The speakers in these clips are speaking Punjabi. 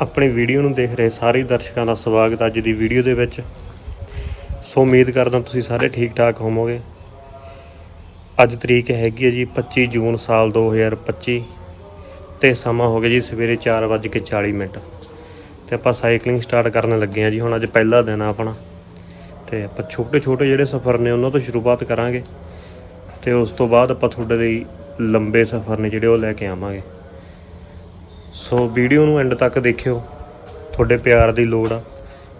ਆਪਣੀ ਵੀਡੀਓ ਨੂੰ ਦੇਖ ਰਹੇ ਸਾਰੇ ਦਰਸ਼ਕਾਂ ਦਾ ਸਵਾਗਤ ਅੱਜ ਦੀ ਵੀਡੀਓ ਦੇ ਵਿੱਚ। ਸੋ ਉਮੀਦ ਕਰਦਾ ਤੁਸੀਂ ਸਾਰੇ ਠੀਕ ਠਾਕ ਹੋਵੋਗੇ। ਅੱਜ ਤਰੀਕ ਹੈਗੀ ਹੈ ਜੀ 25 ਜੂਨ ਸਾਲ 2025 ਤੇ ਸਮਾਂ ਹੋ ਗਿਆ ਜੀ ਸਵੇਰੇ 4:40 ਮਿੰਟ। ਤੇ ਆਪਾਂ ਸਾਈਕਲਿੰਗ ਸਟਾਰਟ ਕਰਨ ਲੱਗੇ ਹਾਂ ਜੀ, ਹੁਣ ਅੱਜ ਪਹਿਲਾ ਦਿਨ ਆ ਆਪਣਾ। ਤੇ ਆਪਾਂ ਛੋਟੇ ਛੋਟੇ ਜਿਹੜੇ ਸਫ਼ਰ ਨੇ ਉਹਨਾਂ ਤੋਂ ਸ਼ੁਰੂਆਤ ਕਰਾਂਗੇ। ਤੇ ਉਸ ਤੋਂ ਬਾਅਦ ਆਪਾਂ ਤੁਹਾਡੇ ਲਈ ਲੰਬੇ ਸਫ਼ਰ ਨੇ ਜਿਹੜੇ ਉਹ ਲੈ ਕੇ ਆਵਾਂਗੇ। ਸੋ ਵੀਡੀਓ ਨੂੰ ਐਂਡ ਤੱਕ ਦੇਖਿਓ। ਤੁਹਾਡੇ ਪਿਆਰ ਦੀ ਲੋੜ ਆ।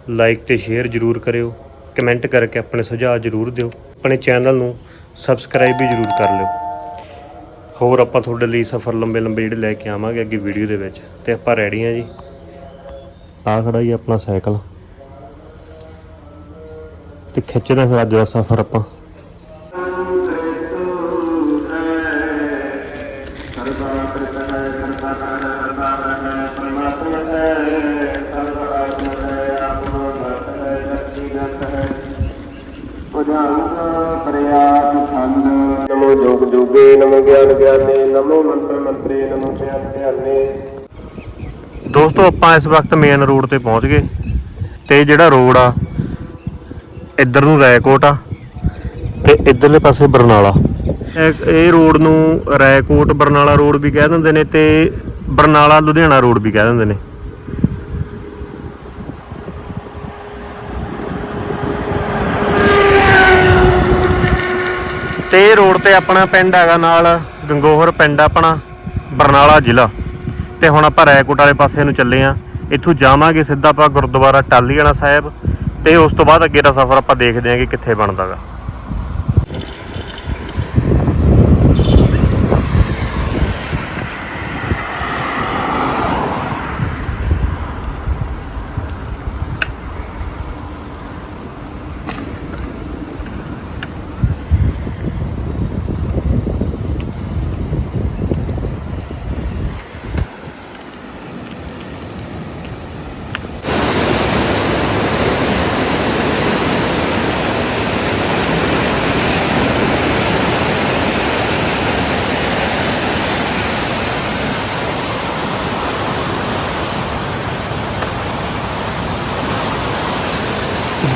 ਲਾਈਕ ਤੇ ਸ਼ੇਅਰ ਜਰੂਰ ਕਰਿਓ। ਕਮੈਂਟ ਕਰਕੇ ਆਪਣੇ ਸੁਝਾਅ ਜਰੂਰ ਦਿਓ। ਆਪਣੇ ਚੈਨਲ ਨੂੰ ਸਬਸਕ੍ਰਾਈਬ ਵੀ ਜਰੂਰ ਕਰ ਲਿਓ। ਹੋਰ ਆਪਾਂ ਤੁਹਾਡੇ ਲਈ ਸਫ਼ਰ ਲੰਬੇ ਲੰਬੇ ਜਿਹੜੇ ਲੈ ਕੇ ਆਵਾਂਗੇ ਅੱਗੇ ਵੀਡੀਓ ਦੇ ਵਿੱਚ। ਤੇ ਆਪਾਂ ਰੈਡੀ ਆ ਜੀ। ਆ ਖੜਾ ਜੀ ਆਪਣਾ ਸਾਈਕਲ। ਤੇ ਖਿੱਚਦੇ ਫਿਰ ਅੱਜ ਦਾ ਸਫ਼ਰ ਆਪਾਂ। ਜੋਗ ਨਮੋ ਗਿਆਨ ਗਿਆਨੇ, ਨਮੋ ਮੰਤਰ ਮੰਤਰੇ, ਨਮੋ ਧਿਆਨ ਧਿਆਨੇ ਦੋਸਤੋ, ਆਪਾਂ ਇਸ ਵਕਤ ਮੇਨ ਰੋਡ ਤੇ ਪਹੁੰਚ ਗਏ ਤੇ ਜਿਹੜਾ ਰੋਡ ਆ ਇੱਧਰ ਨੂੰ ਰੈਕੋਟ ਆ ਤੇ ਇੱਧਰਲੇ ਪਾਸੇ ਬਰਨਾਲਾ। ਇਹ- ਇਹ ਰੋਡ ਨੂੰ ਰੈਕੋਟ ਬਰਨਾਲਾ ਰੋਡ ਵੀ ਕਹਿ ਦਿੰਦੇ ਨੇ ਤੇ ਬਰਨਾਲਾ ਲੁਧਿਆਣਾ ਰੋਡ ਵੀ ਕਹਿ ਦਿੰਦੇ ਨੇ। ਤੇ ਇਹ ਰੋਡ ਤੇ ਆਪਣਾ ਪਿੰਡ ਹੈਗਾ ਨਾਲ ਗੰਗੋਹਰ ਪਿੰਡ ਆਪਣਾ, ਬਰਨਾਲਾ ਜ਼ਿਲ੍ਹਾ। ਤੇ ਹੁਣ ਆਪਾਂ ਰੈਕੋਟ ਵਾਲੇ ਪਾਸੇ ਨੂੰ ਚੱਲੇ ਆ। ਇੱਥੋਂ ਜਾਵਾਂਗੇ ਸਿੱਧਾ ਆਪਾਂ ਗੁਰਦੁਆਰਾ ਟਾਲੀਆਣਾ ਸਾਹਿਬ ਤੇ ਉਸ ਤੋਂ ਬਾਅਦ ਅੱਗੇ ਦਾ ਸਫ਼ਰ ਆਪਾਂ ਦੇਖਦੇ ਹਾਂ ਕਿ ਕਿੱਥੇ ਬਣਦਾਗਾ।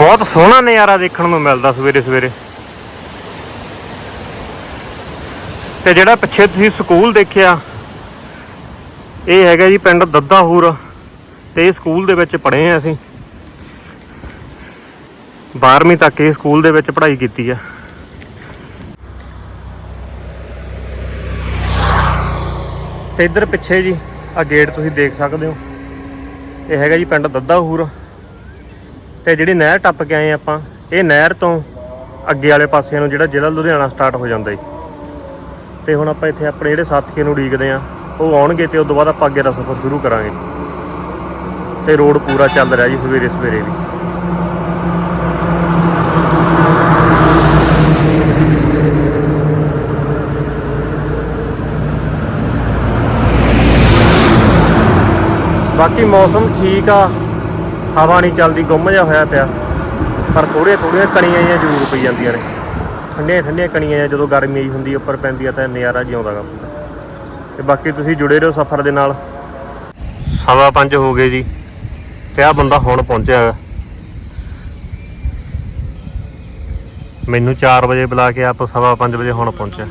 ਬਹੁਤ ਸੋਹਣਾ ਨਜ਼ਾਰਾ ਦੇਖਣ ਨੂੰ ਮਿਲਦਾ ਸਵੇਰੇ ਸਵੇਰੇ। ਤੇ ਜਿਹੜਾ ਪਿੱਛੇ ਤੁਸੀਂ ਸਕੂਲ ਦੇਖਿਆ, ਇਹ ਹੈਗਾ ਜੀ ਪਿੰਡ ਦੱਦਾਹੂਰ ਤੇ ਇਹ ਸਕੂਲ ਦੇ ਵਿੱਚ ਪੜ੍ਹੇ ਆ ਅਸੀਂ। 12ਵੀਂ ਤੱਕ ਇਹ ਸਕੂਲ ਦੇ ਵਿੱਚ ਪੜ੍ਹਾਈ ਕੀਤੀ ਆ। ਤੇ ਇੱਧਰ ਪਿੱਛੇ ਜੀ ਆ ਗੇਟ ਤੁਸੀਂ ਦੇਖ ਸਕਦੇ ਹੋ। ਇਹ ਹੈਗਾ ਜੀ ਪਿੰਡ ਦੱਦਾਹੂਰ ਤੇ ਜਿਹੜੀ ਨਹਿਰ ਟੱਪ ਕੇ ਆਏ ਆਪਾਂ, ਇਹ ਨਹਿਰ ਤੋਂ ਅੱਗੇ ਵਾਲੇ ਪਾਸੇ ਨੂੰ ਜਿਹੜਾ ਜ਼ਿਲ੍ਹਾ ਲੁਧਿਆਣਾ ਸਟਾਰਟ ਹੋ ਜਾਂਦਾ ਜੀ। ਤੇ ਹੁਣ ਆਪਾਂ ਇੱਥੇ ਆਪਣੇ ਜਿਹੜੇ ਸਾਥੀਆਂ ਨੂੰ ਉਡੀਕਦੇ ਆ ਉਹ ਆਉਣਗੇ ਤੇ ਉਸ ਤੋਂ ਬਾਅਦ ਆਪਾਂ ਅੱਗੇ ਦਾ ਸਫ਼ਰ ਸ਼ੁਰੂ ਕਰਾਂਗੇ। ਤੇ ਰੋਡ ਪੂਰਾ ਚੱਲ ਰਿਹਾ ਜੀ ਸਵੇਰੇ ਸਵੇਰੇ ਵੀ। ਬਾਕੀ ਮੌਸਮ ਠੀਕ ਆ। ਹਵਾ ਨਹੀਂ ਚੱਲਦੀ, ਗੁੰਮ ਜਿਹਾ ਹੋਇਆ ਪਿਆ। ਪਰ ਥੋੜੀਆਂ ਥੋੜੀਆਂ ਕਣੀਆਂ ਜਿਹੀਆਂ ਜ਼ਰੂਰ ਪਈ ਜਾਂਦੀਆਂ ਨੇ। ਠੰਡੀਆਂ ਠੰਡੀਆਂ ਕਣੀਆਂ ਜਿਹੀਆਂ, ਜਦੋਂ ਗਰਮੀ ਆਈ ਹੁੰਦੀ, ਉੱਪਰ ਪੈਂਦੀ ਆ ਤਾਂ ਨਜ਼ਾਰਾ ਜਿਉਂਦਾਗਾ ਪੂਰਾ ਤੇ ਬਾਕੀ ਤੁਸੀਂ ਜੁੜੇ ਰਹੋ ਸਫ਼ਰ ਦੇ ਨਾਲ। ਸਵਾ ਪੰਜ ਹੋ ਗਏ ਜੀ, ਤੇ ਆ ਬੰਦਾ ਹੁਣ ਪਹੁੰਚਿਆ ਹੈਗਾ ਮੈਨੂੰ 4 ਵਜੇ ਬੁਲਾ ਕੇ ਆਪ ਸਵਾ ਪੰਜ ਵਜੇ ਹੁਣ ਪਹੁੰਚਿਆ।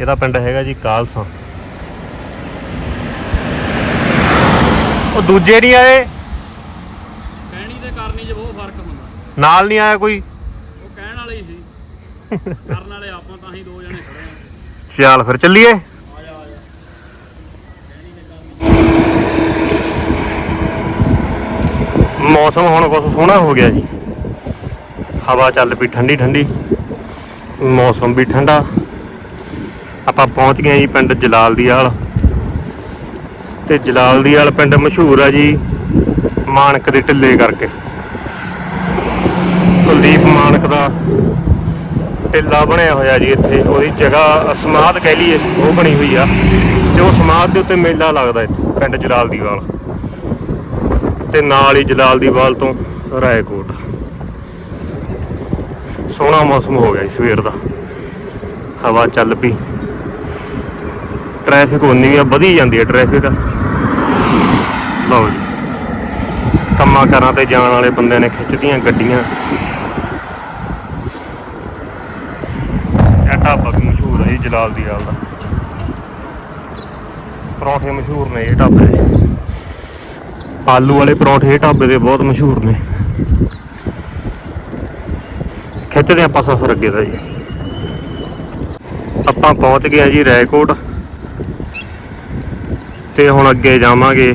ਇਹਦਾ ਪਿੰਡ ਹੈਗਾ ਜੀ ਕਾਲਸਾ। ਉਹ ਦੂਜੇ ਨਹੀਂ ਆਏ। ਕਹਿਣੀ ਤੇ ਕਰਨੀ 'ਚ ਬਹੁਤ ਫ਼ਰਕ ਹੁੰਦਾ। ਨਾਲ ਨਹੀਂ ਆਇਆ ਕੋਈ? ਉਹ ਕਹਿਣ ਵਾਲੇ ਹੀ ਸੀ। ਕਰਨ ਵਾਲੇ ਆਪਾਂ ਤਾਂ ਹੀ ਦੋ ਜਣੇ ਖੜੇ ਆ। ਚੱਲ ਫਿਰ ਚੱਲੀਏ। ਮੌਸਮ ਹੁਣ ਕੁਛ ਸੋਹਣਾ ਹੋ ਗਿਆ ਜੀ। ਹਵਾ ਚੱਲ ਪਈ ਠੰਡੀ ਠੰਡੀ। ਮੌਸਮ ਵੀ ਠੰਡਾ। ਆਪਾਂ ਪਹੁੰਚ ਗਏ ਜੀ ਪਿੰਡ ਜਲਾਲ ਦੀ ਹਾਲ ਤੇ ਜਲਾਲ ਦੀ ਹਾਲ ਪਿੰਡ ਮਸ਼ਹੂਰ ਆ ਜੀ, ਮਾਨਕ ਦੇ ਢਿੱਲੇ ਕਰਕੇ। ਕੁਲਦੀਪ ਮਾਨਕ ਦਾ ਟਿੱਲਾ ਬਣਿਆ ਹੋਇਆ ਜੀ ਇੱਥੇ, ਉਹਦੀ ਜਗ੍ਹਾ ਸਮਾਧ ਕਹਿ ਲਈਏ, ਉਹ ਬਣੀ ਹੋਈ ਆ, ਤੇ ਉਹ ਸਮਾਧ ਦੇ ਉੱਤੇ ਮੇਲਾ ਲੱਗਦਾ ਇੱਥੇ, ਪਿੰਡ ਜਲਾਲ ਦੀਵਾਲ ਤੇ ਨਾਲ ਹੀ ਜਲਾਲ ਦੀਵਾਲ ਤੋਂ ਰਾਏਕੋਟ। ਸੋਹਣਾ ਮੌਸਮ ਹੋ ਗਿਆ ਜੀ ਸਵੇਰ ਦਾ। ਹਵਾ ਚੱਲ ਪਈ। ਟ੍ਰੈਫਿਕ ਉਨੀ ਆ, ਵਧੀ ਜਾਂਦੀ ਹੈ ਟ੍ਰੈਫਿਕ। ਲਓ ਜੀ। ਕੰਮਾਂ ਕਰਾਂ ਤੇ ਜਾਣ ਵਾਲੇ ਬੰਦੇ ਨੇ ਖਿੱਚਦੀਆਂ ਗੱਡੀਆਂ। ਇਹ ਢਾਬਾ ਵੀ ਮਸ਼ਹੂਰ ਹੈ ਜੀ, ਜਲਾਲ ਦੀ ਆਲ ਦਾ। ਪਰੌਂਠੇ ਮਸ਼ਹੂਰ ਨੇ ਇਹ ਢਾਬੇ ਦੇ। ਆਲੂ ਵਾਲੇ ਪਰੌਂਠੇ ਇਹ ਢਾਬੇ ਦੇ ਬਹੁਤ ਮਸ਼ਹੂਰ ਨੇ। ਖਿੱਚਦੇ ਆਪਾਂ ਸਫ਼ਰ ਅੱਗੇ ਦਾ ਜੀ। ਆਪਾਂ ਪਹੁੰਚ ਗਏ ਜੀ ਰੈਕੋਟ ਤੇ ਹੁਣ ਅੱਗੇ ਜਾਵਾਂਗੇ।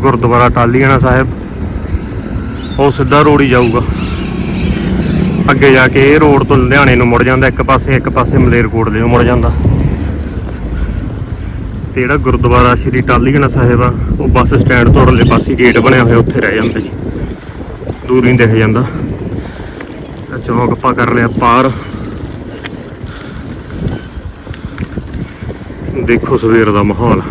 ਗੁਰਦੁਆਰਾ ਟਾਲੀਆਣਾ ਸਾਹਿਬ। ਉਹ ਸਿੱਧਾ ਰੋਡ ਹੀ ਜਾਊਗਾ। ਅੱਗੇ ਜਾ ਕੇ ਇਹ ਰੋਡ ਤੋਂ ਲੁਧਿਆਣੇ ਨੂੰ ਮੁੜ ਜਾਂਦਾ, ਇੱਕ ਪਾਸੇ ਇੱਕ ਪਾਸੇ ਮਲੇਰਕੋਟਲੇ ਨੂੰ ਮੁੜ ਜਾਂਦਾ। ਤੇ ਜਿਹੜਾ ਗੁਰਦੁਆਰਾ ਸ਼੍ਰੀ ਟਾਲੀਆਣਾ ਸਾਹਿਬ ਆ, ਉਹ ਬੱਸ ਸਟੈਂਡ ਤੋਂ ਉਰਲੇ ਪਾਸੇ ਗੇਟ ਬਣਿਆ ਹੋਇਆ, ਉੱਥੇ ਰਹਿ ਜਾਂਦਾ ਜੀ। ਦੂਰ ਹੀ ਦਿਖ ਜਾਂਦਾ। ਆਹ ਚੌਂਕ ਆਪਾਂ ਕਰ ਲਿਆ ਪਾਰ। ਦੇਖੋ ਸਵੇਰ ਦਾ ਮਾਹੌਲ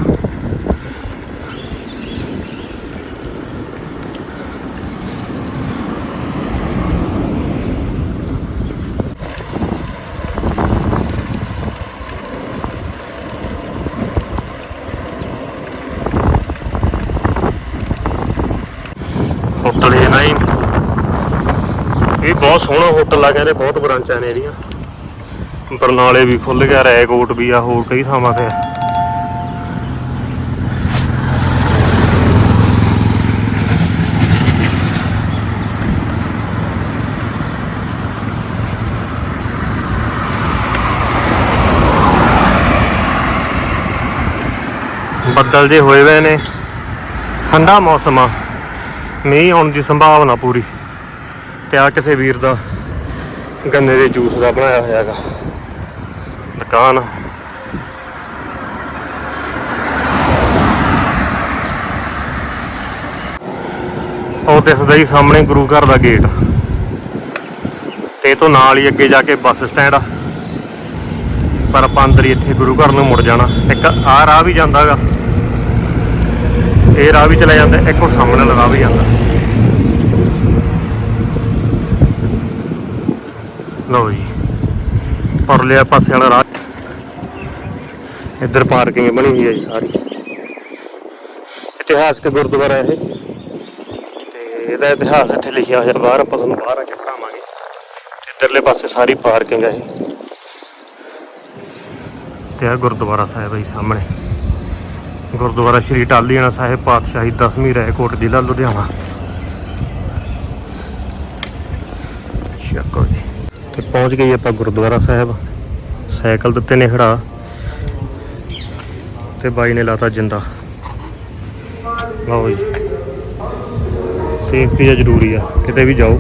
ਹੋਟਲ ਇਹ ਨਾ ਹੀ ਇਹ ਬਹੁਤ ਸੋਹਣਾ ਹੋਟਲ ਆ, ਕਹਿੰਦੇ ਬਹੁਤ ਬ੍ਰਾਂਚਾਂ ਨੇ ਇਹਦੀਆਂ। ਬਰਨਾਲੇ ਵੀ ਖੁੱਲ ਗਿਆ ਰੈਕੋਟ ਵੀ ਆ, ਹੋਰ ਕਈ ਥਾਵਾਂ ਤੇ ਆ। ਬੱਦਲ ਜੇ ਹੋਏ ਹੋਏ ਨੇ, ਠੰਡਾ ਮੌਸਮ ਆ, ਮੀਂਹ ਆਉਣ ਦੀ ਸੰਭਾਵਨਾ ਪੂਰੀ। ਤੇ ਆ ਕਿਸੇ ਵੀਰ ਦਾ। ਗੰਨੇ ਦੇ ਜੂਸ ਦਾ ਬਣਾਇਆ ਹੋਇਆ ਹੈਗਾ। ਦੁਕਾਨ। ਉਹ ਦਿਖਦਾ ਹੀ ਸਾਹਮਣੇ ਗੁਰੂ ਘਰ ਦਾ ਗੇਟ ਤੇ ਇਹ ਤੋਂ ਨਾਲ ਹੀ ਅੱਗੇ ਜਾ ਕੇ ਬੱਸ ਸਟੈਂਡ ਆ। ਪਰ ਆਪਾਂ ਅੰਦਰ ਹੀ ਇੱਥੇ ਗੁਰੂ ਘਰ ਨੂੰ ਮੁੜ ਜਾਣਾ। ਇੱਕ ਆਹ ਰਾਹ ਵੀ ਜਾਂਦਾਗਾ ਇਹ ਰਾਹ ਵੀ ਚਲਾ ਜਾਂਦਾ, ਇੱਕ ਉਹ ਸਾਹਮਣੇ ਵਾਲਾ ਰਾਹ ਵੀ ਜਾਂਦਾ। ਲਓ ਜੀ। ਪਰਲੇ ਪਾਸੇ ਵਾਲਾ ਰਾਹ। ਇੱਧਰ ਪਾਰਕਿੰਗ ਬਣੀ ਹੋਈ ਹੈ ਜੀ ਸਾਰੀ। ਇਤਿਹਾਸਕ ਗੁਰਦੁਆਰਾ ਇਹ। ਤੇ ਇਹਦਾ ਇਤਿਹਾਸ ਇੱਥੇ ਲਿਖਿਆ ਹੋਇਆ ਬਾਹਰ ਆਪਾਂ ਤੁਹਾਨੂੰ ਬਾਹਰ ਆ ਕੇ ਦਿਖਾਵਾਂਗੇ। ਇੱਧਰਲੇ ਪਾਸੇ ਸਾਰੀ ਪਾਰਕਿੰਗ ਹੈ ਤੇ ਆ ਗੁਰਦੁਆਰਾ ਸਾਹਿਬ ਹੈ ਜੀ ਸਾਹਮਣੇ। ਗੁਰਦੁਆਰਾ ਸ਼੍ਰੀ ਟਾਲੀਆਣਾ ਸਾਹਿਬ ਪਾਤਸ਼ਾਹੀ 10ਵੀਂ ਰੈਕੋਟ ਜ਼ਿਲ੍ਹਾ ਲੁਧਿਆਣਾ। ਸ਼ਕੋ ਜੀ। ਤੇ ਪਹੁੰਚ ਗਏ ਆਪਾਂ ਗੁਰਦੁਆਰਾ ਸਾਹਿਬ। ਸਾਈਕਲ ਦਿੱਤੇ ਨੇ ਹੜਾ ਤੇ ਬਾਈ ਨੇ ਲਾਤਾ ਜਿੰਦਾ। ਲਓ ਜੀ। ਸੇਫਟੀ ਆ ਜ਼ਰੂਰੀ ਆ, ਕਿਤੇ ਵੀ ਜਾਓ।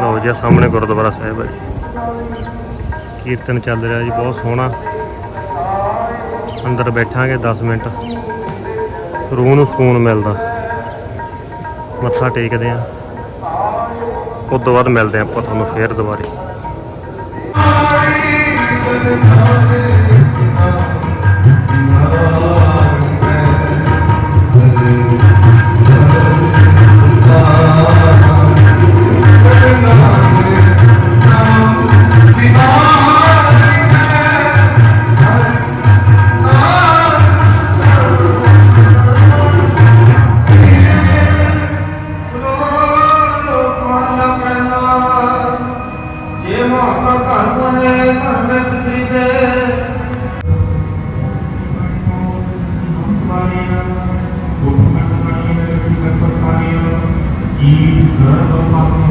ਲਓ ਜੀ ਆਹ ਸਾਹਮਣੇ ਗੁਰਦੁਆਰਾ ਸਾਹਿਬ ਹੈ ਕੀਰਤਨ ਚੱਲ ਰਿਹਾ ਜੀ, ਬਹੁਤ ਸੋਹਣਾ। ਅੰਦਰ ਬੈਠਾਂਗੇ 10 ਮਿੰਟ। ਰੂਹ ਨੂੰ ਸਕੂਨ ਮਿਲਦਾ। ਮੱਥਾ ਟੇਕਦੇ ਆ। ਉਸ ਤੋਂ ਬਾਅਦ ਮਿਲਦੇ ਆ ਆਪਾਂ ਤੁਹਾਨੂੰ ਫੇਰ ਦੁਬਾਰੇ। ਘਰ ਹੋਏ ਪਿਤਰੀ ਦੇ। ਸਵਾਰੀਆਂ ਗੁਪਤ ਕਰੀ ਮੇਰੇ ਵਿਦਰ ਪਸਾਰੀਆਂ ਜੀ ਘਰ ਬਪਾਤ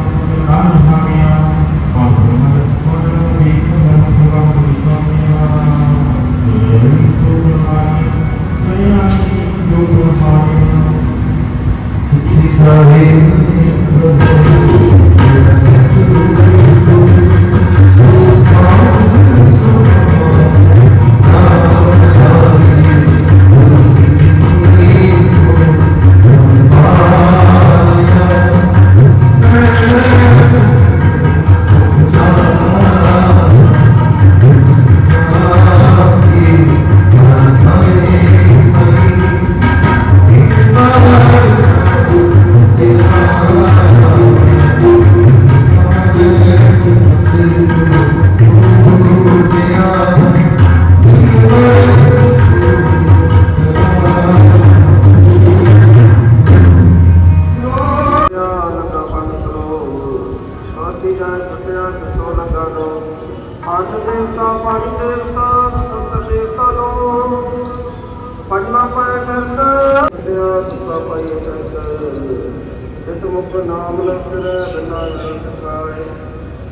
ਜਿਤ ਮੁਖ ਨਾਮ ਲਸਰ ਬਿਨਾ ਸਕਾਏ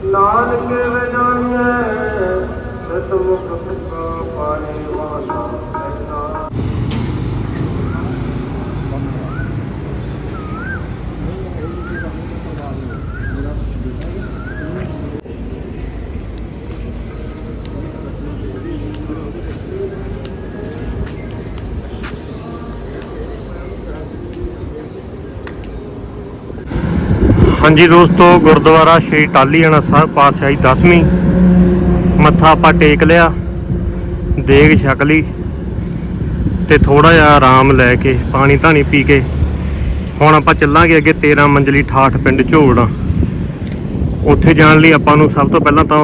ਨਾਨਕ ਵੇ ਜਾਣੀਐ? ਜਿਤ ਮੁਖ ਸੁਖਾ ਪਾਣੀ ਵਾਸਾ ਹਾਂਜੀ ਦੋਸਤੋ, ਗੁਰਦੁਆਰਾ ਸ਼੍ਰੀ ਟਾਲੀਆਣਾ ਸਾਹਿਬ ਪਾਤਸ਼ਾਹੀ 10ਵੀਂ ਮੱਥਾ ਆਪਾਂ ਟੇਕ ਲਿਆ, ਦੇਗ ਛਕ ਲਈ ਤੇ ਥੋੜਾ ਜਿਹਾ ਆਰਾਮ ਲੈ ਕੇ, ਪਾਣੀ ਧਾਣੀ ਪੀ ਕੇ, ਹੁਣ ਆਪਾਂ ਚੱਲਾਂਗੇ ਅੱਗੇ 13 ਮੰਜ਼ਲੀ ਠਾਠ ਪਿੰਡ ਝੋੜਾ ਉੱਥੇ ਜਾਣ ਲਈ ਆਪਾਂ ਨੂੰ ਸਭ ਤੋਂ ਪਹਿਲਾਂ ਤਾਂ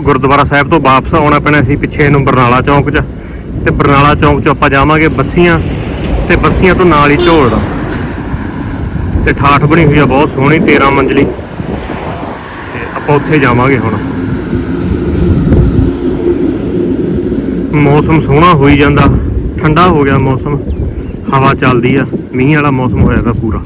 ਗੁਰਦੁਆਰਾ ਸਾਹਿਬ ਤੋਂ ਵਾਪਸ ਆਉਣਾ ਪੈਣਾ ਸੀ ਪਿੱਛੇ ਨੂੰ ਬਰਨਾਲਾ ਚੌਂਕ 'ਚ। ਤੇ ਬਰਨਾਲਾ ਚੌਂਕ 'ਚ ਆਪਾਂ ਜਾਵਾਂਗੇ ਬੱਸੀਆਂ, ਤੇ ਬੱਸੀਆਂ ਤੋਂ ਨਾਲ ਹੀ ਝੋੜਾ ਤੇ ਠਾਠ ਬਣੀ ਹੋਈ ਆ, ਬਹੁਤ ਸੋਹਣੀ 13 ਮੰਜ਼ਲੀ। ਤੇ ਆਪਾਂ ਉੱਥੇ ਜਾਵਾਂਗੇ ਹੁਣ। ਮੌਸਮ ਸੋਹਣਾ ਹੋਈ ਜਾਂਦਾ। ਠੰਡਾ ਹੋ ਗਿਆ ਮੌਸਮ। ਹਵਾ ਚੱਲਦੀ ਆ। ਮੀਂਹ ਵਾਲਾ ਮੌਸਮ ਹੋਇਆ ਹੋਇਆਗਾ ਪੂਰਾ।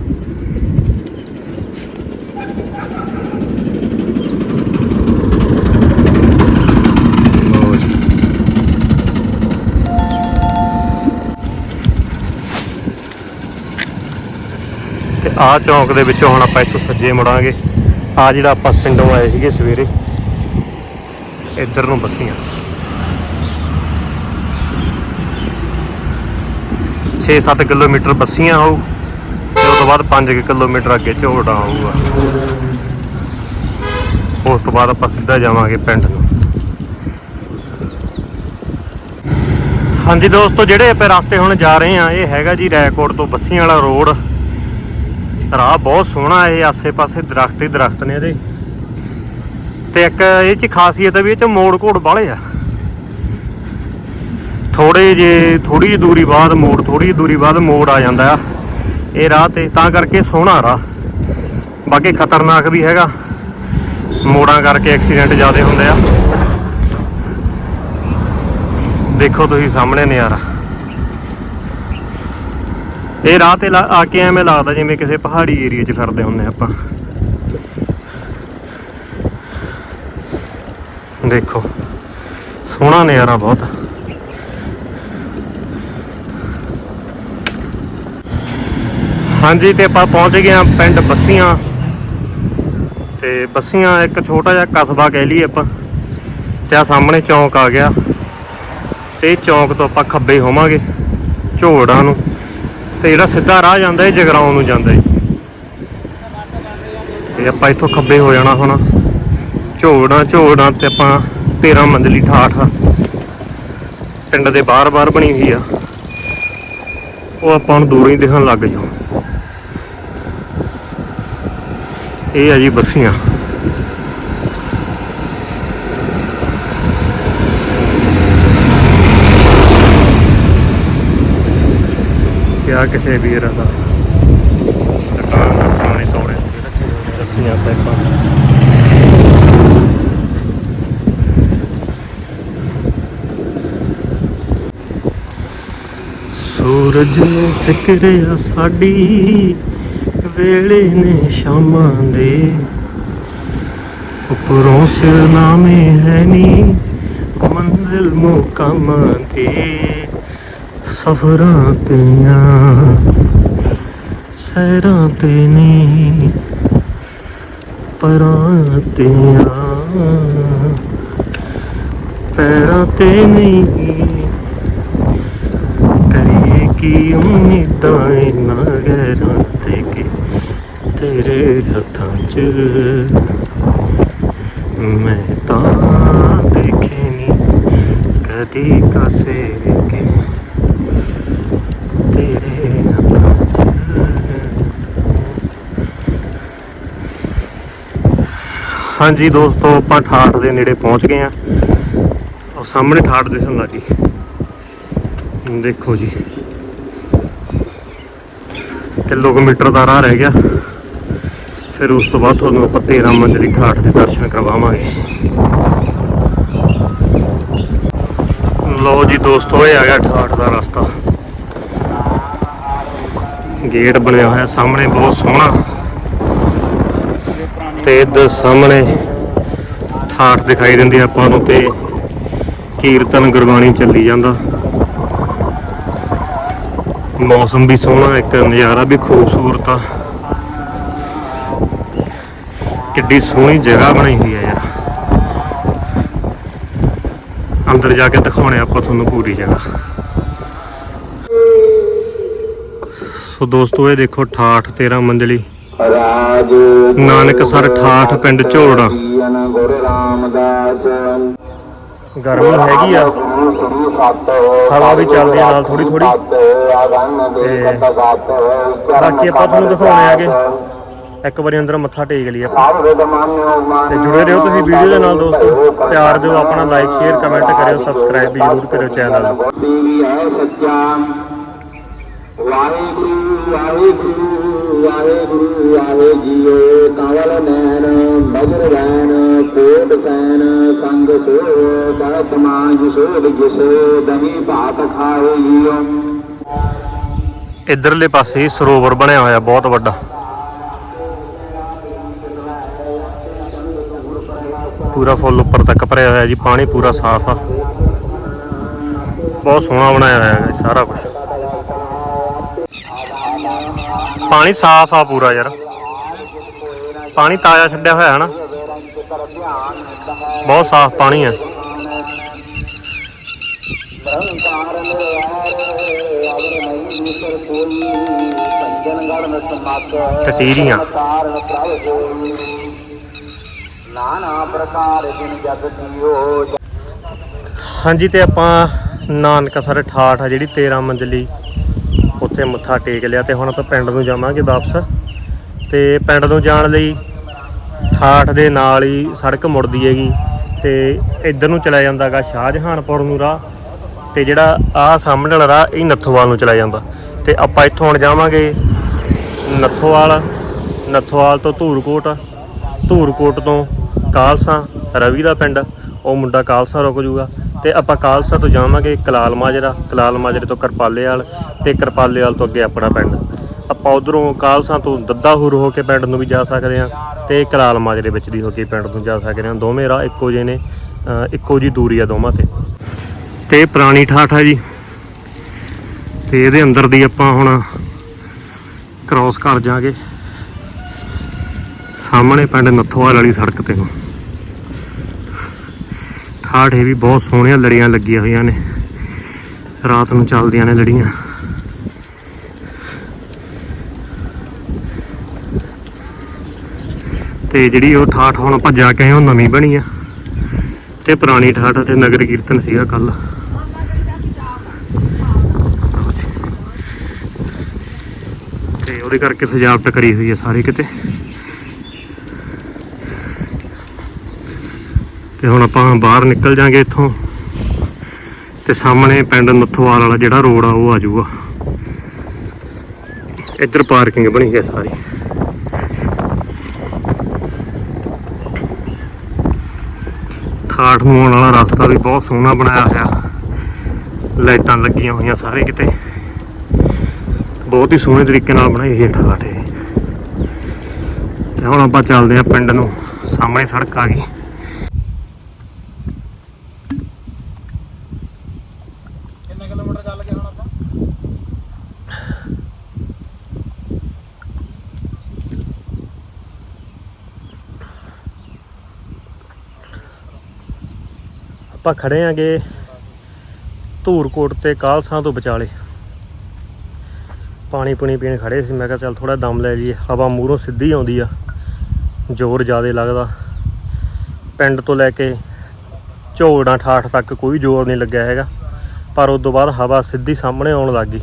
ਤੇ ਆਹ ਚੌਂਕ ਦੇ ਵਿੱਚੋਂ ਹੁਣ ਆਪਾਂ ਇੱਥੋਂ ਸੱਜੇ ਮੁੜਾਂਗੇ। ਆ ਜਿਹੜਾ ਆਪਾਂ ਪਿੰਡੋਂ ਆਏ ਸੀਗੇ ਸਵੇਰੇ, ਇੱਧਰ ਨੂੰ ਬੱਸੀਆਂ। 6-7 ਕਿਲੋਮੀਟਰ ਬੱਸੀਆਂ ਹੋਊ ਤੇ ਉਸ ਤੋਂ ਬਾਅਦ 5 ਕਿਲੋਮੀਟਰ ਅੱਗੇ ਝੋੜਾ ਆਊਗਾ। ਉਸ ਤੋਂ ਬਾਅਦ ਆਪਾਂ ਸਿੱਧਾ ਜਾਵਾਂਗੇ ਪਿੰਡ ਨੂੰ। ਹਾਂਜੀ ਦੋਸਤੋ, ਜਿਹੜੇ ਆਪਾਂ ਰਸਤੇ ਹੁਣ ਜਾ ਰਹੇ ਆ ਇਹ ਹੈਗਾ ਜੀ ਰੈਕੋਰਡ ਤੋਂ ਬੱਸੀਆਂ ਵਾਲਾ ਰੋਡ। ਰਾਹ ਬਹੁਤ ਸੋਹਣਾ ਇਹ ਆਸੇ-ਪਾਸੇ ਦਰਖਤ ਹੀ ਦਰਖਤ ਨੇ ਇਹਦੇ। ਤੇ ਇੱਕ ਇਹ ਚ ਖਾਸੀਅਤ ਹੈ ਵੀ ਇਹ ਚ ਮੋੜ ਘੋੜ ਵਾਲੇ ਆ। ਥੋੜੇ ਜੇ ਥੋੜੀ ਜਿਹੀ ਦੂਰੀ ਬਾਅਦ ਮੋੜ, ਥੋੜੀ ਜਿਹੀ ਦੂਰੀ ਬਾਅਦ ਮੋੜ ਆ ਜਾਂਦਾ ਆ ਇਹ ਰਾਹ ਤੇ, ਤਾਂ ਕਰਕੇ ਸੋਹਣਾ ਰਾਹ। ਬਾਕੀ ਖਤਰਨਾਕ ਵੀ ਹੈਗਾ। ਮੋੜਾਂ ਕਰਕੇ ਐਕਸੀਡੈਂਟ ਜ਼ਿਆਦਾ ਹੁੰਦੇ ਆ। ਦੇਖੋ ਤੁਸੀਂ ਸਾਹਮਣੇ ਨਜ਼ਾਰਾ। ਇਹ ਰਾਹ ਤੇ ਲਾ- ਆ ਕੇ ਐਵੇਂ ਲੱਗਦਾ ਜਿਵੇਂ ਕਿਸੇ ਪਹਾੜੀ ਏਰੀਆ 'ਚ ਫਿਰਦੇ ਹੁੰਨੇ ਆਪਾਂ। ਦੇਖੋ, ਸੋਹਣਾ ਨਜ਼ਾਰਾ ਬਹੁਤ। ਹਾਂਜੀ, ਤੇ ਆਪਾਂ ਪਹੁੰਚ ਗਏ ਆ ਪਿੰਡ ਬੱਸੀਆਂ। ਤੇ ਬੱਸੀਆਂ ਇੱਕ ਛੋਟਾ ਜਿਹਾ ਕਸਬਾ ਕਹਿ ਲਈਏ ਆਪਾਂ। ਤੇ ਆ ਸਾਹਮਣੇ ਚੌਂਕ ਆ ਗਿਆ। ਤੇ ਚੌਂਕ ਤੋਂ ਆਪਾਂ ਖੱਬੇ ਹੋਵਾਂਗੇ ਝੋੜਾਂ ਨੂੰ। ਤੇ ਜਿਹੜਾ ਸਿੱਧਾ ਰਾਹ ਜਾਂਦਾ ਇਹ ਜਗਰਾਉਂ ਨੂੰ ਜਾਂਦਾ ਏ ਤੇ ਆਪਾਂ ਇੱਥੋਂ ਖੱਬੇ ਹੋ ਜਾਣਾ ਹੁਣ। ਝੋੜਾਂ ਝੋੜਾਂ ਤੇ ਆਪਾਂ 13 ਮੰਜ਼ਲੀ ਠਾਠ ਪਿੰਡ ਦੇ ਬਾਹਰ-ਬਾਹਰ ਬਣੀ ਹੋਈ ਆ। ਉਹ ਆਪਾਂ ਨੂੰ ਦੂਰੋਂ ਹੀ ਦਿਖਣ ਲੱਗ ਜਾਓ। ਇਹ ਆ ਜੀ ਬੱਸੀਆਂ। ਕਿਆ ਕਿਸੇ ਵੀਰ ਦਾ। ਦੁਕਾਨ ਦਾ ਸਾਹਮਣੇ ਤੋੜੇ। ਰੱਖੇ ਹੋਏ ਨੇ ਬੱਸੀਆਂ ਸੂਰਜ ਨੂੰ ਫਿਕਰ ਆ ਸਾਡੀ, ਵੇਲੇ ਨੇ ਸ਼ਾਮਾਂ ਦੇ। ਉੱਪਰੋਂ ਸਿਰ ਨਾਮੇ ਹੈ ਨੀ, ਮੰਜ਼ਿਲ ਮੁਕਾਮਾਂ ਦੇ ਸਫਰਾਂ ਤੇਆਂ ਸੈਰਾਂ ਤੇ ਨਹੀਂ ਪਰਾਂ ਤੇਆਂ ਪੈਰਾਂ ਤੇ ਨਹੀਂ ਕਰੀਏ ਕੀ ਉਮੀਦਾਂ ਇਹਨਾਂ ਗੈਰਾਂ ਤੇ ਕਿ ਤੇਰੇ ਹੱਥਾਂ 'ਚ? ਮੈਂ ਤਾਂ ਦੇਖੇ ਨਹੀਂ ਕਦੀ ਕਸੇ ਕੇ ਤੇਰੇ ਹੱਥਾਂ 'ਚ ਹਾਂਜੀ ਦੋਸਤੋ, ਆਪਾਂ ਠਾਠ ਦੇ ਨੇੜੇ ਪਹੁੰਚ ਗਏ ਆ ਉਹ ਸਾਹਮਣੇ ਠਾਠ ਦਿਖਣ ਲੱਗੀ ਦੇਖੋ ਜੀ। ਕਿਲੋਮੀਟਰ ਦਾ ਰਾਹ ਰਹਿ ਗਿਆ। ਫਿਰ ਉਸ ਤੋਂ ਬਾਅਦ ਤੁਹਾਨੂੰ ਆਪਾਂ 13 ਮੰਜ਼ਲੀ ਠਾਠ ਦੇ ਦਰਸ਼ਨ ਕਰਵਾਵਾਂਗੇ। ਲਓ ਜੀ ਦੋਸਤੋ, ਇਹ ਆ ਗਿਆ ਠਾਠ ਦਾ ਰਸਤਾ। ਗੇਟ ਬਣਿਆ ਹੋਇਆ ਸਾਹਮਣੇ, ਬਹੁਤ ਸੋਹਣਾ। ਤੇ ਇੱਧਰ ਸਾਹਮਣੇ ਠਾਠ ਦਿਖਾਈ ਦਿੰਦੀ ਆਪਾਂ ਨੂੰ ਤੇ ਕੀਰਤਨ ਗੁਰਬਾਣੀ ਚੱਲੀ ਜਾਂਦਾ। ਮੌਸਮ ਵੀ ਸੋਹਣਾ, ਇੱਕ ਨਜ਼ਾਰਾ ਵੀ ਖੂਬਸੂਰਤ ਆ। ਕਿੱਡੀ ਸੋਹਣੀ ਜਗ੍ਹਾ ਬਣੀ ਹੋਈ ਆ ਯਾਰ। ਅੰਦਰ ਜਾ ਕੇ ਦਿਖਾਉਣੇ ਆਪਾਂ ਤੁਹਾਨੂੰ ਪੂਰੀ ਜਗ੍ਹਾ। ਸੋ ਦੋਸਤੋ, ਇਹ ਦੇਖੋ ਠਾਠ 13 ਮੰਜ਼ਲੀ। ਰਾਜ ਨਾਨਕਸਰ ਠਾਠ ਪਿੰਡ ਝੋੜਾ। ਗੁਰੂ ਰਾਮਦਾਸ। ਗਰਮੀ ਹੈਗੀ ਆ। ਹਵਾ ਵੀ ਚੱਲਦੀ ਆ ਨਾਲ ਥੋੜੀ ਥੋੜੀ ਤੇ ਬਾਕੀ ਆਪਾਂ ਤੁਹਾਨੂੰ ਦਿਖਾਉਣੇ ਆਗੇ ਇੱਕ ਵਾਰੀ ਅੰਦਰ ਮੱਥਾ ਟੇਕ ਲਈ ਆਪਾਂ। ਤੇ ਜੁੜੇ ਰਹੋ ਤੁਸੀਂ ਵੀਡੀਓ ਦੇ ਨਾਲ ਦੋਸਤੋ। ਪਿਆਰ ਦਿਓ ਆਪਣਾ ਲਾਈਕ ਸ਼ੇਅਰ ਕਮੈਂਟ ਕਰਿਓ ਸਬਸਕ੍ਰਾਈਬ ਵੀ ਜ਼ਰੂਰ ਕਰਿਓ ਚੈਨਲ ਨੂੰ। ਤੇਰੀ ਹੈ ਸੱਚਾ ਵਾਹਿਗੁਰੂ ਵਾਹਿਗੁਰੂ ਵਾਹਿਗੁਰੂ ਵਾਹਿ ਜੀਓ ਕਵਲ ਨੈਣ, ਮਗਰ ਰੈਣ ਕੋਟ ਸੈਨ ਸੰਗ ਸੋ ਕਹ ਸਮਾਜ ਸੋਧ ਜਿਸ ਦਹੀ ਭਾਤ ਖਾਏ ਜੀਓ ਇਧਰਲੇ ਪਾਸੇ ਸਰੋਵਰ ਬਣਿਆ ਹੋਇਆ, ਬਹੁਤ ਵੱਡਾ। ਪੂਰਾ ਫੁੱਲ ਉੱਪਰ ਤੱਕ ਭਰਿਆ ਹੋਇਆ ਜੀ, ਪਾਣੀ ਪੂਰਾ ਸਾਫ਼ ਆ। ਬਹੁਤ ਸੋਹਣਾ ਬਣਾਇਆ ਹੋਇਆ ਹੈ ਸਾਰਾ ਕੁਝ ਪਾਣੀ ਸਾਫ਼ ਆ ਪੂਰਾ ਯਾਰ। ਪਾਣੀ ਤਾਜ਼ਾ ਛੱਡਿਆ ਹੋਇਆ ਹੈ ਨਾ ਬਹੁਤ ਸਾਫ਼ ਪਾਣੀ ਹੈ ਟਟੀਰੀਆਂ ਨਾਨਾ ਪ੍ਰਕਾਰ ਜਿਨ ਜਗ ਜੀਓ ਹਾਂਜੀ, ਤੇ ਆਪਾਂ ਨਾਨਕਸਰ ਠਾਠ ਆ ਜਿਹੜੀ 13 ਮੰਜ਼ਲੀ ਉੱਥੇ ਮੱਥਾ ਟੇਕ ਲਿਆ ਤੇ ਹੁਣ ਆਪਾਂ ਪਿੰਡ ਨੂੰ ਜਾਵਾਂਗੇ ਵਾਪਸ। ਤੇ ਪਿੰਡ ਨੂੰ ਜਾਣ ਲਈ ਠਾਠ ਦੇ ਨਾਲ ਹੀ ਸੜਕ ਮੁੜਦੀ ਹੈਗੀ ਤੇ ਇੱਧਰ ਨੂੰ ਚਲਾ ਜਾਂਦਾਗਾ ਸ਼ਾਹਜਹਾਨਪੁਰ ਨੂੰ ਰਾਹ ਤੇ ਜਿਹੜਾ ਆ ਸਾਹਮਣੇ ਵਾਲਾ ਰਾਹ, ਇਹ ਨੱਥੋਵਾਲ ਨੂੰ ਚਲਾ ਜਾਂਦਾ। ਤੇ ਆਪਾਂ ਇੱਥੋਂ ਹੁਣ ਜਾਵਾਂਗੇ ਨੱਥੋਵਾਲ। ਨੱਥੋਵਾਲ ਤੋਂ ਧੂਰਕੋਟ। ਧੂਰਕੋਟ ਤੋਂ ਕਾਲਸਾ, ਰਵੀ ਦਾ ਪਿੰਡ। ਉਹ ਮੁੰਡਾ ਕਾਲਸਾ ਰੁਕ ਜੂਗਾ। ਤੇ ਆਪਾਂ ਕਾਲਸਾ ਤੋਂ ਜਾਵਾਂਗੇ ਕਲਾਲ ਮਾਜਰਾ, ਕਲਾਲ ਮਾਜਰੇ ਤੋਂ ਕਰਪਾਲੇ ਵਾਲ ਤੇ ਕਰਪਾਲੇ ਵਾਲ ਤੋਂ ਅੱਗੇ ਆਪਣਾ ਪਿੰਡ। ਆਪਾਂ ਉਧਰੋਂ ਕਾਲਸਾ ਤੋਂ ਦੱਦਾਹੂਰ ਹੋ ਕੇ ਪਿੰਡ ਨੂੰ ਵੀ ਜਾ ਸਕਦੇ ਆ ਤੇ ਕਲਾਲ ਮਾਜਰੇ ਵਿੱਚ ਦੀ ਹੋ ਕੇ ਪਿੰਡ ਨੂੰ ਜਾ ਸਕਦੇ ਆ ਦੋਵੇਂ ਰਾਹ ਇੱਕੋ ਜਿਹੇ ਨੇ ਇੱਕੋ ਜੀ ਦੂਰੀ ਆ ਦੋਵਾਂ ਤੇ। ਤੇ ਪੁਰਾਣੀ ਠਾਠ ਆ ਜੀ। ਤੇ ਇਹਦੇ ਅੰਦਰ ਦੀ ਆਪਾਂ ਹੁਣ ਕ੍ਰਾਸ ਕਰ ਜਾਾਂਗੇ। ਸਾਹਮਣੇ ਪਿੰਡ ਨੱਥੋਵਾਲ ਵਾਲੀ ਸੜਕ ਤੇ ਨੂੰ। ਠਾਠ ਇਹ ਵੀ ਬਹੁਤ ਸੋਹਣੀਆਂ ਲੜੀਆਂ ਲੱਗੀਆਂ ਹੋਈਆਂ ਨੇ। ਰਾਤ ਨੂੰ ਚੱਲਦੀਆਂ ਨੇ ਲੜੀਆਂ। ਤੇ ਜਿਹੜੀ ਉਹ ਠਾਠ ਹੁਣ ਆਪਾਂ ਜਾ ਕੇ ਉਹ ਨਵੀਂ ਬਣੀ ਆ। ਤੇ ਪੁਰਾਣੀ ਠਾਠ ਤੇ ਨਗਰ ਕੀਰਤਨ ਸੀਗਾ ਕੱਲ। ਤੇ ਉਹਦੇ ਕਰਕੇ ਸਜਾਵਟ ਕਰੀ ਹੋਈ ਹੈ ਸਾਰੇ ਕਿਤੇ। ਤੇ ਹੁਣ ਆਪਾਂ ਬਾਹਰ ਨਿਕਲ ਜਾਾਂਗੇ ਇੱਥੋਂ। ਤੇ ਸਾਹਮਣੇ ਪਿੰਡ ਨੱਥੋਵਾਲ ਵਾਲਾ ਜਿਹੜਾ ਰੋਡ ਆ, ਉਹ ਆ ਜਾਊਗਾ। ਇੱਧਰ ਪਾਰਕਿੰਗ ਬਣੀ ਹੈ ਸਾਰੀ। ਠਾਠ ਨੂੰ ਆਉਣ ਵਾਲਾ ਰਸਤਾ ਵੀ ਬਹੁਤ ਸੋਹਣਾ ਬਣਾਇਆ ਹੋਇਆ। ਲਾਈਟਾਂ ਲੱਗੀਆਂ ਹੋਈਆਂ ਸਾਰੇ ਕਿਤੇ। ਬਹੁਤ ਹੀ ਸੋਹਣੇ ਤਰੀਕੇ ਨਾਲ ਬਣਾਈ ਹੋਈ ਹੈ ਠਾਠ ਇਹ। ਤੇ ਹੁਣ ਆਪਾਂ ਚੱਲਦੇ ਹਾਂ ਪਿੰਡ ਨੂੰ। ਸਾਹਮਣੇ ਸੜਕ ਆ ਗਈ ਕਿੰਨੇ ਕਿਲੋਮੀਟਰ ਚੱਲ ਗਏ ਹੁਣ ਆਪਾਂ ਆਪਾਂ ਖੜੇ ਆਂਗੇ ਧੂਰਕੋਟ ਤੇ ਕਾਲਸਾਂ ਤੋਂ ਵਿਚਾਲੇ। ਪਾਣੀ ਪੁਣੀ ਪੀਣ ਖੜੇ ਸੀ, ਮੈਂ ਕਿਹਾ ਚੱਲ ਥੋੜਾ ਦਮ ਲੈ ਲਈਏ। ਹਵਾ ਮੂਹਰੋਂ ਸਿੱਧੀ ਆਉਂਦੀ ਆ, ਜ਼ੋਰ ਜ਼ਿਆਦਾ ਲੱਗਦਾ। ਪਿੰਡ ਤੋਂ ਲੈ ਕੇ ਝੋੜਾ ਠਾਠ ਤੱਕ ਕੋਈ ਜ਼ੋਰ ਨਹੀਂ ਲੱਗਿਆ ਹੈਗਾ, ਪਰ ਉਸ ਤੋਂ ਬਾਅਦ ਹਵਾ ਸਿੱਧੀ ਸਾਹਮਣੇ ਆਉਣ ਲੱਗ ਗਈ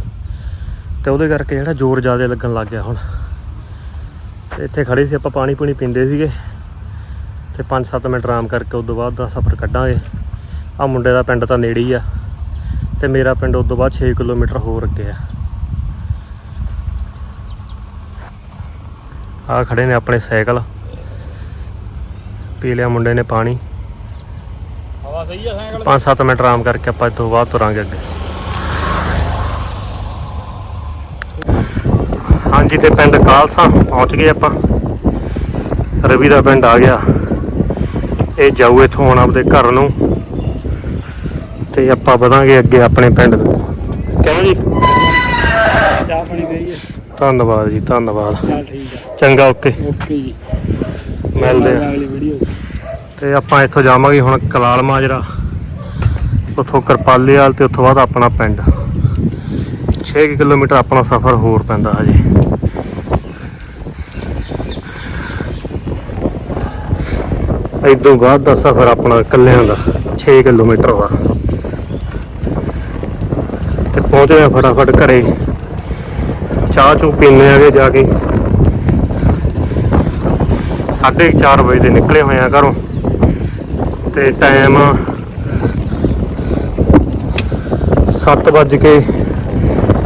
ਤੇ ਉਹਦੇ ਕਰਕੇ ਜਿਹੜਾ ਜ਼ੋਰ ਜ਼ਿਆਦਾ ਲੱਗਣ ਲੱਗ ਗਿਆ ਹੁਣ। ਤੇ ਇੱਥੇ ਖੜੇ ਸੀ, ਆਪਾਂ ਪਾਣੀ ਪੁਣੀ ਪੀਂਦੇ ਸੀਗੇ ਤੇ 5-7 ਮਿੰਟ ਆਰਾਮ ਕਰਕੇ ਉਸ ਤੋਂ ਬਾਅਦ ਦਾ ਸਫ਼ਰ ਕੱਢਾਂਗੇ। ਆ ਮੁੰਡੇ ਦਾ ਪਿੰਡ ਤਾਂ ਨੇੜੇ ਹੀ ਆ ਤੇ ਮੇਰਾ ਪਿੰਡ ਉਸ ਤੋਂ ਬਾਅਦ 6 ਕਿਲੋਮੀਟਰ ਹੋਰ ਅੱਗੇ ਆ। ਆ ਖੜੇ ਨੇ ਆਪਣੇ ਸਾਈਕਲ। ਪੀ ਲਿਆ ਮੁੰਡੇ ਨੇ ਪਾਣੀ। ਹਵਾ ਸਹੀ ਆ ਸਾਈਕਲ 5-7 ਮਿੰਟ ਆਰਾਮ ਕਰਕੇ ਆਪਾਂ ਇਸ ਤੋਂ ਬਾਅਦ ਤੁਰਾਂਗੇ ਅੱਗੇ। ਹਾਂਜੀ ਤੇ ਪਿੰਡ ਕਾਲਸਾ ਪਹੁੰਚ ਗਏ ਆਪਾਂ। ਰਵੀ ਦਾ ਪਿੰਡ ਆ ਗਿਆ। ਇਹ ਜਾਊ ਇੱਥੋਂ ਹੁਣ ਆਪਦੇ ਘਰ ਨੂੰ। ਤੇ ਆਪਾਂ ਵਧਾਂਗੇ ਅੱਗੇ ਆਪਣੇ ਪਿੰਡ ਨੂੰ। ਕਿਉਂ ਜੀ? ਚਾਹ ਪਾਣੀ ਗਈ ਹੈ ਧੰਨਵਾਦ ਜੀ ਧੰਨਵਾਦ। ਚੱਲ ਠੀਕ ਆ। ਚੰਗਾ ਓਕੇ। ਓਕੇ ਜੀ। ਮਿਲਦੇ ਆ। ਅਗਲੀ ਵੀਡੀਓ ਤੇ ਆਪਾਂ ਇੱਥੋਂ ਜਾਵਾਂਗੇ ਹੁਣ ਕਲਾਲ ਮਾਜਰਾ ਉੱਥੋਂ ਕਰਪਾਲੇਵਾਲ ਤੇ ਉੱਥੋਂ ਬਾਅਦ ਆਪਣਾ ਪਿੰਡ। 6 ਕਿਲੋਮੀਟਰ ਆਪਣਾ ਸਫ਼ਰ ਹੋਰ ਪੈਂਦਾ ਹਜੇ। ਇਦੋਂ ਬਾਅਦ ਦਾ ਸਫ਼ਰ ਆਪਣਾ ਇਕੱਲਿਆਂ ਦਾ 6 ਕਿਲੋਮੀਟਰ ਦਾ। ਤੇ ਆ ਫਟਾਫਟ ਘਰੇ ਚਾਹ ਚੂ ਪੀਨੇ ਆਗੇ ਜਾ ਕੇ। 4:30 ਵਜੇ ਦੇ ਨਿਕਲੇ ਹੋਏ ਆ ਘਰੋਂ। ਤੇ ਟਾਈਮ 7 ਵੱਜ ਕੇ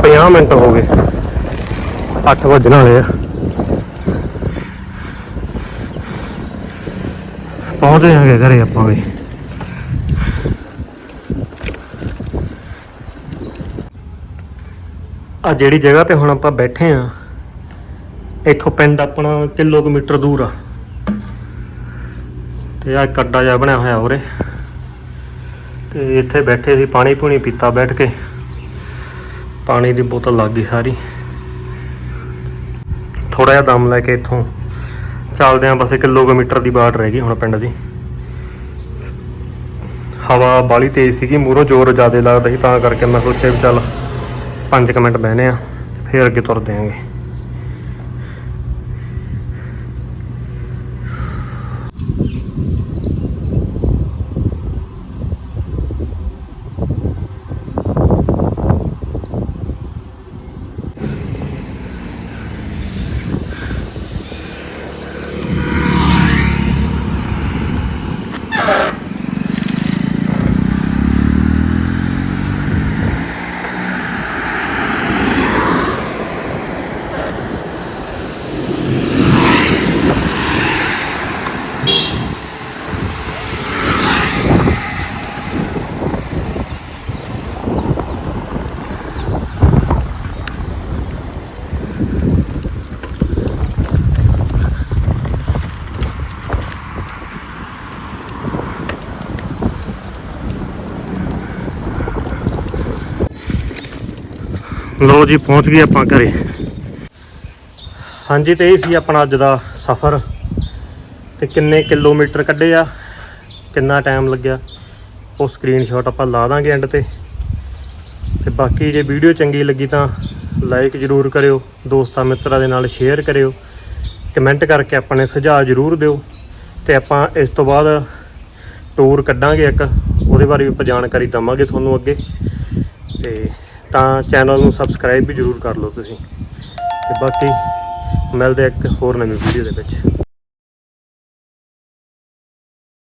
50 ਮਿੰਟ ਹੋ ਗਏ। 8 ਵੱਜਣ ਵਾਲੇ ਆ। ਪਹੁੰਚ ਜਾਾਂਗੇ ਘਰੇ ਆਪਾਂ ਵੀ। ਆ ਜਿਹੜੀ ਜਗ੍ਹਾ ਤੇ ਹੁਣ ਆਪਾਂ ਬੈਠੇ ਆ, ਇੱਥੋਂ ਪਿੰਡ ਆਪਣਾ ਕਿਲੋਮੀਟਰ ਦੂਰ ਆ। ਤੇ ਆ ਕੱਡਾ ਜਿਹਾ ਬਣਿਆ ਹੋਇਆ ਉਰੇ। ਤੇ ਇੱਥੇ ਬੈਠੇ ਸੀ, ਪਾਣੀ ਪੂਣੀ ਪੀਤਾ ਬੈਠ ਕੇ। ਪਾਣੀ ਦੀ ਬੋਤਲ ਲੱਗ ਗਈ ਸਾਰੀ। ਥੋੜਾ ਜਿਹਾ ਦਮ ਲੈ ਕੇ ਇੱਥੋਂ ਚੱਲਦੇ ਆਂ, ਬਸ 1 ਕਿਲੋਮੀਟਰ ਦੀ ਬਾੜ ਰਹਿ ਗਈ ਹੁਣ ਪਿੰਡ ਦੀ। ਹਵਾ ਬਾਲੀ ਤੇਜ਼ ਸੀਗੀ, ਮੂਹਰੋਂ ਜ਼ੋਰ ਜ਼ਿਆਦਾ ਲੱਗਦਾ ਸੀ, ਤਾਂ ਕਰਕੇ ਮੈਂ ਸੋਚਿਆ ਵੀ ਚੱਲ 5 ਮਿੰਟ ਬਹਿਨੇ ਆ ਫਿਰ ਅੱਗੇ ਤੁਰ ਆਂਗੇ ਲੋ ਜੀ, ਪਹੁੰਚ ਗਏ ਆਪਾਂ ਘਰੇ। ਹਾਂਜੀ, ਤੇ ਇਹ ਸੀ ਆਪਣਾ ਅੱਜ ਦਾ ਸਫ਼ਰ। ਤੇ ਕਿੰਨੇ ਕਿਲੋਮੀਟਰ ਕੱਢੇ ਆ, ਕਿੰਨਾ ਟਾਈਮ ਲੱਗਿਆ, ਉਹ ਸਕਰੀਨਸ਼ਾਟ ਆਪਾਂ ਲਾ ਦਾਂਗੇ ਐਂਡ ਤੇ। ਤੇ ਬਾਕੀ ਜੇ ਵੀਡੀਓ ਚੰਗੀ ਲੱਗੀ ਤਾਂ ਲਾਈਕ ਜ਼ਰੂਰ ਕਰਿਓ, ਦੋਸਤਾਂ ਮਿੱਤਰਾਂ ਦੇ ਨਾਲ ਸ਼ੇਅਰ ਕਰਿਓ ਕਮੈਂਟ ਕਰਕੇ ਆਪਣੇ ਸੁਝਾਅ ਜ਼ਰੂਰ ਦਿਓ। ਤੇ ਆਪਾਂ ਇਸ ਤੋਂ ਬਾਅਦ ਟੂਰ ਕੱਢਾਂਗੇ ਇੱਕ, ਉਹਦੇ ਬਾਰੇ ਵੀ ਆਪਾਂ ਜਾਣਕਾਰੀ ਦਵਾਂਗੇ ਤੁਹਾਨੂੰ ਅੱਗੇ। ਤੇ ਤਾਂ ਚੈਨਲ ਨੂੰ ਸਬਸਕ੍ਰਾਈਬ ਵੀ ਜ਼ਰੂਰ ਕਰ ਲਓ ਤੁਸੀਂ। ਤੇ ਬਾਕੀ ਮਿਲਦੇ ਇੱਕ ਹੋਰ ਨਵੀਂ ਵੀਡੀਓ ਦੇ ਵਿੱਚ।